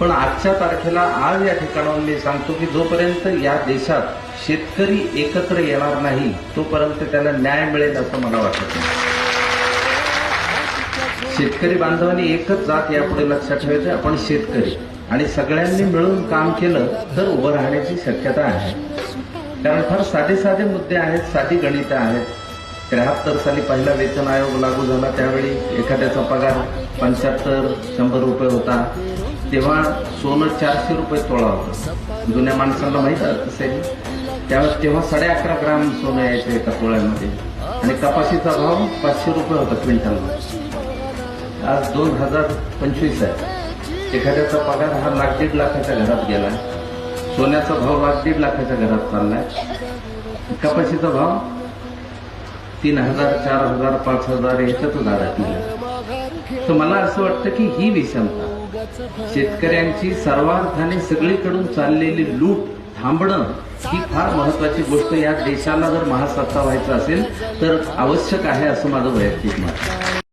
पण आजच्या तारखेला आज या ठिकाणाहून मी सांगतो की जोपर्यंत या देशात शेतकरी एकत्र येणार नाही तोपर्यंत त्याला न्याय मिळेल असं मला वाटत. नाही शेतकरी बांधवांनी एकच जात यापुढे लक्षात ठेवायचं आपण शेतकरी. आणि सगळ्यांनी मिळून काम केलं तर उभं राहण्याची शक्यता आहे. कारण फार साधे साधे मुद्दे आहेत साधी गणितं आहेत. त्र्याहत्तर साली पहिला वेतन आयोग लागू झाला त्यावेळी एखाद्याचा पगार पंच्याहत्तर शंभर रुपये होता. तेव्हा सोनं चारशे रुपये तोळा होता. जुन्या माणसांना माहीत असेल त्यावेळेस तेव्हा साडे अकरा ग्राम सोनं यायचं एका तोळ्यामध्ये. आणि कपाशीचा भाव पाचशे रुपये होता क्विंटलला आज दोन हजार पंचवीस आहे. एखाद्याचा पगार हा लाख दीड लाखाच्या घरात गेला सोन्याचा भाव लाख दीड लाखाच्या घरात चाललाय. कपाशीचा भाव तीन हजार चार हजार पाच हजार याच्यातच अडकलेला तर मला असं वाटतं की ही विषमता. शेतकऱ्यांची सर्वार्थाने सगळीकडून चाललेली लूट थांबणं ही फार महत्वाची गोष्ट या देशाला जर महासत्ता व्हायचं असेल तर आवश्यक आहे असं माझं वैयक्तिक मत.